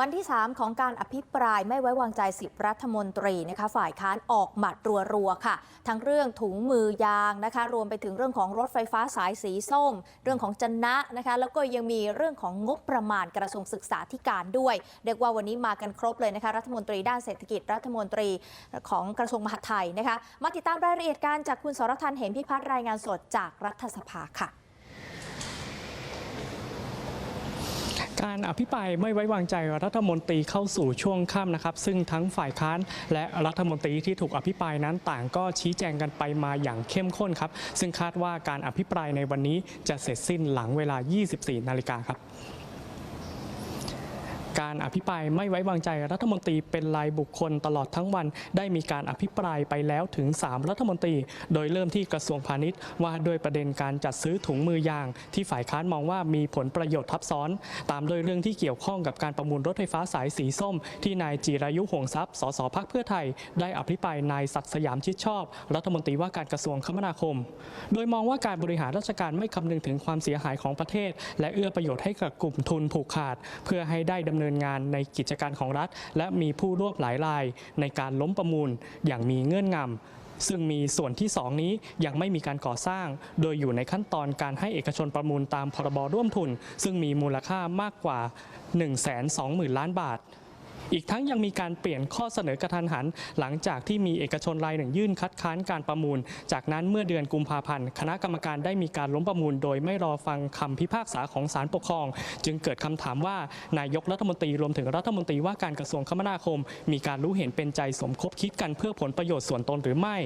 วันที่ 3 ของการอภิปรายไม่ไว้วางใจ 10 รัฐมนตรีนะคะฝ่ายค้านออกหมัดรัวๆค่ะ ทั้งเรื่องถุงมือยางนะคะ รวมไปถึงเรื่องของรถไฟฟ้าสายสีส้ม เรื่องของจนะนะคะ แล้วก็ยังมีเรื่องของงบประมาณกระทรวงศึกษาธิการด้วยเรียกว่าวันนี้มากันครบเลยนะคะ รัฐมนตรีด้านเศรษฐกิจรัฐมนตรีของกระทรวงมหาดไทยนะคะ มาติดตามรายละเอียดการจากคุณสรทันเห็นพิพัฒน์รายงานสดจากรัฐสภาค่ะ การอภิปรายไม่ไว้วางใจรัฐมนตรีเข้าสู่ช่วงค่ำนะครับ ซึ่งทั้งฝ่ายค้านและรัฐมนตรีที่ถูกอภิปรายนั้นต่างก็ชี้แจงกันไปมาอย่างเข้มข้นครับ ซึ่งคาดว่าการอภิปรายในวันนี้จะเสร็จสิ้นหลังเวลา 24 นาฬิกาครับ การอภิปรายไม่ไว้วางใจรัฐมนตรีเป็นรายบุคคลตลอดทั้งวัน ได้มีการอภิปรายไปแล้วถึง 3 รัฐมนตรี โดยเริ่มที่กระทรวงพาณิชย์ว่าด้วยประเด็นการจัดซื้อถุงมือยาง ที่ฝ่ายค้านมองว่ามีผลประโยชน์ทับซ้อน ตามโดยเรื่องที่เกี่ยวข้องกับการประมูลรถไฟฟ้าสายสีส้ม ที่นายจีรายุห่วงทรัพย์สสพักเพื่อไทย ได้อภิปรายนายศักดิ์สยามชิดชอบ รัฐมนตรีว่าการกระทรวงคมนาคม โดยมองว่าการบริหารราชการไม่คำนึงถึงความเสียหายของประเทศ และเอื้อประโยชน์ให้กับกลุ่มทุนผูกขาด เพื่อให้ได้ดำเนินงานในกิจการของรัฐ และมีผู้ร่วมหลายราย ในการล้มประมูลอย่างมีเงื่อนงำซึ่งมีส่วนที่ 2 นี้ยังไม่มีการก่อสร้าง โดยอยู่ในขั้นตอนการให้เอกชนประมูลตามพรบร่วมทุน ซึ่งมีมูลค่ามากกว่า 120,000 ล้านบาท อีกทั้งยังมีการเปลี่ยนข้อเสนอกระทันหัน หลังจากที่มีเอกชนรายหนึ่งยื่นคัดค้านการประมูล จากนั้นเมื่อเดือนกุมภาพันธ์คณะกรรมการได้มีการล้มประมูล โดยไม่รอฟังคำพิพากษาของศาลปกครอง จึงเกิดคำถามว่านายกรัฐมนตรีรวมถึงรัฐมนตรีว่าการกระทรวงคมนาคม มีการรู้เห็นเป็นใจสมคบคิดกันเพื่อผลประโยชน์ส่วนตนหรือไม่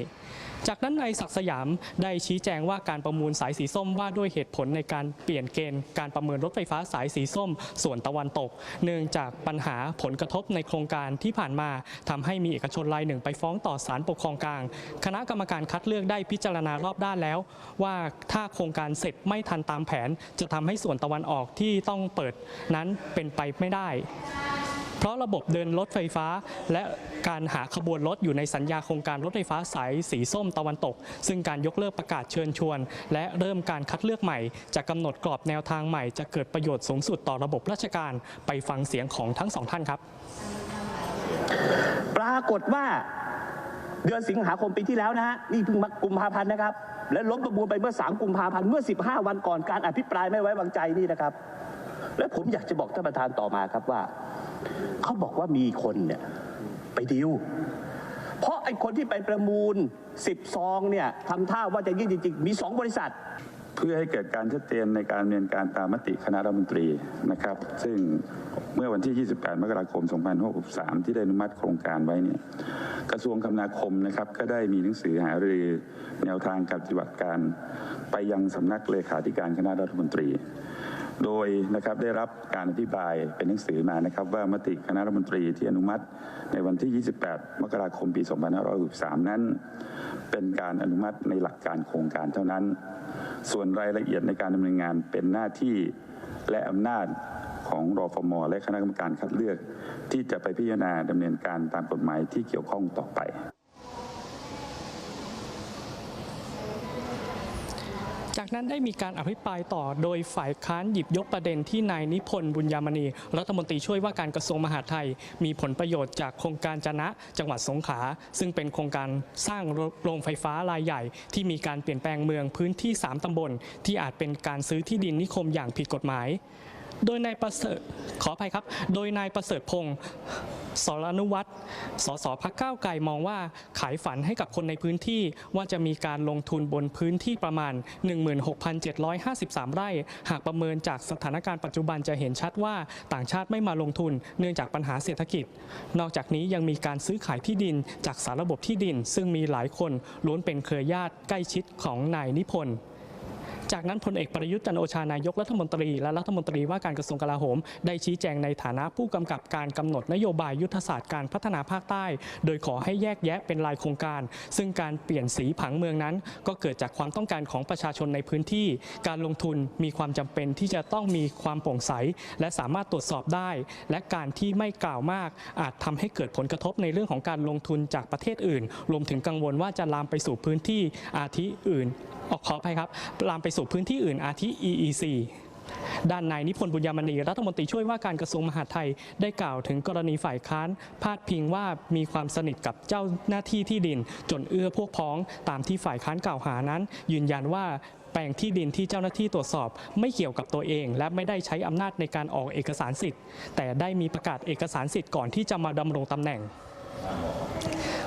จากนั้นนายศักสยามได้ชี้แจงว่าการประมูลสายสีส้มว่าด้วยเหตุผลในการเปลี่ยนเกณฑ์การประเมินรถไฟฟ้าสายสีส้ม ส่วนตะวันตก เนื่องจากปัญหาผลกระทบในโครงการที่ผ่านมาทำให้มีเอกชนรายหนึ่งไปฟ้องต่อศาลปกครองกลาง คณะกรรมการคัดเลือกได้พิจารณารอบด้านแล้ว ว่าถ้าโครงการเสร็จไม่ทันตามแผน จะทำให้ส่วนตะวันออกที่ต้องเปิดนั้นเป็นไปไม่ได้ เพราะระบบเดินรถไฟฟ้า และการหาขบวนรถอยู่ในสัญญาโครงการรถไฟฟ้าสายสีส้มตะวันตก ซึ่งการยกเลิกประกาศเชิญชวน และเริ่มการคัดเลือกใหม่ จะกำหนดกรอบแนวทางใหม่ จะเกิดประโยชน์สูงสุดต่อระบบราชการไปฟังเสียงของทั้งสองท่านครับ ปรากฏว่าเดือนสิงหาคมปีที่แล้วนะฮะนี่เพิ่งมากุมภาพันธ์นะครับ และล้มประมูลไปเมื่อ 3 กุมภาพันธ์เมื่อ 15 วันก่อนการอภิปรายไม่ไว้วางใจนี่นะครับ และผมอยากจะบอกท่านประธานต่อมาครับว่า เขาบอกว่ามีคนเนี่ยไปดิว เพราะไอ้คนที่ไปประมูล10ซองเนี่ยทำท่าว่าจะยื่นจริงๆ มี2บริษัท เพื่อให้เกิดการชัดเจนในการดำเนินการตามมติคณะรัฐมนตรีนะครับ ซึ่งเมื่อวันที่ 28 มกราคม 2563 ที่ได้อนุมัติโครงการไว้เนี่ยกระทรวงคมนาคมนะครับก็ได้มีหนังสือหารือแนวทางการปฏิบัติการ ไปยังสำนักเลขาธิการคณะรัฐมนตรี โดยนะครับได้รับการอธิบายเป็นหนังสือมานะครับ ว่ามติคณะรัฐมนตรีที่อนุมัติในวันที่ 28 มกราคมปี 2563 นั้น เป็นการอนุมัติในหลักการโครงการเท่านั้น ส่วนรายละเอียดในการดำเนินงานเป็นหน้าที่และอำนาจของรอฟมและคณะกรรมการคัดเลือก ที่จะไปพิจารณาดำเนินการตามกฎหมายที่เกี่ยวข้องต่อไป จากนั้นได้มีการอภิปรายต่อโดยฝ่ายค้านหยิบยกประเด็นที่นายนิพนธ์บุญยามณี รัฐมนตรีช่วยว่าการกระทรวงมหาดไทย มีผลประโยชน์จากโครงการจนะจังหวัดสงขลาซึ่งเป็นโครงการสร้างโรงไฟฟ้ารายใหญ่ ที่มีการเปลี่ยนแปลงเมืองพื้นที่ 3 ตำบล ที่อาจเป็นการซื้อที่ดินนิคมอย่างผิดกฎหมาย โดยนายประเสริฐขออภัยครับ โดยนายประเสริฐพงศ์สรนุวัฒน์สสพักก้าวไกลมองว่าขายฝันให้กับคนในพื้นที่ว่าจะมีการลงทุนบนพื้นที่ประมาณ 16,753 ไร่ หากประเมินจากสถานการณ์ปัจจุบันจะเห็นชัดว่าต่างชาติไม่มาลงทุนเนื่องจากปัญหาเศรษฐกิจ นอกจากนี้ยังมีการซื้อขายที่ดินจากสารระบบที่ดิน ซึ่งมีหลายคนล้วนเป็นเครือญาติใกล้ชิดของนายนิพนธ์ จากนั้นพลเอกประยุทธ์จันโอชานายกรัฐมนตรีและรัฐมนตรีว่าการกระทรวงกลาโหม ได้ชี้แจงในฐานะผู้กำกับการกำหนดนโยบายยุทธศาสตร์การพัฒนาภาคใต้ โดยขอให้แยกแยะเป็นรายโครงการ ซึ่งการเปลี่ยนสีผังเมืองนั้น ก็เกิดจากความต้องการของประชาชนในพื้นที่ การลงทุนมีความจำเป็นที่จะต้องมีความโปร่งใส และสามารถตรวจสอบได้ และการที่ไม่กล่าวมาก อาจทำให้เกิดผลกระทบในเรื่องของการลงทุนจากประเทศอื่น รวมถึงกังวลว่าจะลามไปสู่พื้นที่อาทิอื่น ออกขออภัยครับลามไปสู่พื้นที่อื่นอาทิ EEC ด้านนายนิพนธ์บุญยามณีรัฐมนตรีช่วยว่าการกระทรวงมหาดไทยได้กล่าวถึงกรณีฝ่ายค้านพาดพิงว่ามีความสนิทกับเจ้าหน้าที่ที่ดิน จนเอื้อพวกพ้องตามที่ฝ่ายค้านกล่าวหานั้น ยืนยันว่าแปลงที่ดินที่เจ้าหน้าที่ตรวจสอบไม่เกี่ยวกับตัวเอง และไม่ได้ใช้อำนาจในการออกเอกสารสิทธิ์ แต่ได้มีประกาศเอกสารสิทธิ์ก่อนที่จะมาดำรงตำแหน่ง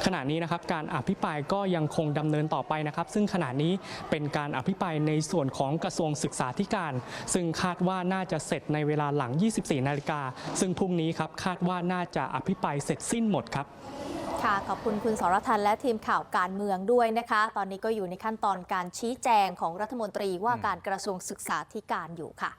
ขณะนี้นะครับการอภิปรายก็ยังคงดำเนินต่อไปนะครับ ซึ่งขณะนี้เป็นการอภิปรายในส่วนของกระทรวงศึกษาธิการ ซึ่งคาดว่าน่าจะเสร็จในเวลาหลัง 24 นาฬิกา ซึ่งพรุ่งนี้ครับคาดว่าน่าจะอภิปรายเสร็จสิ้นหมดครับค่ะขอบคุณคุณสรทันและทีมข่าวการเมืองด้วยนะคะ ตอนนี้ก็อยู่ในขั้นตอนการชี้แจงของรัฐมนตรีว่าการกระทรวงศึกษาธิการอยู่ค่ะ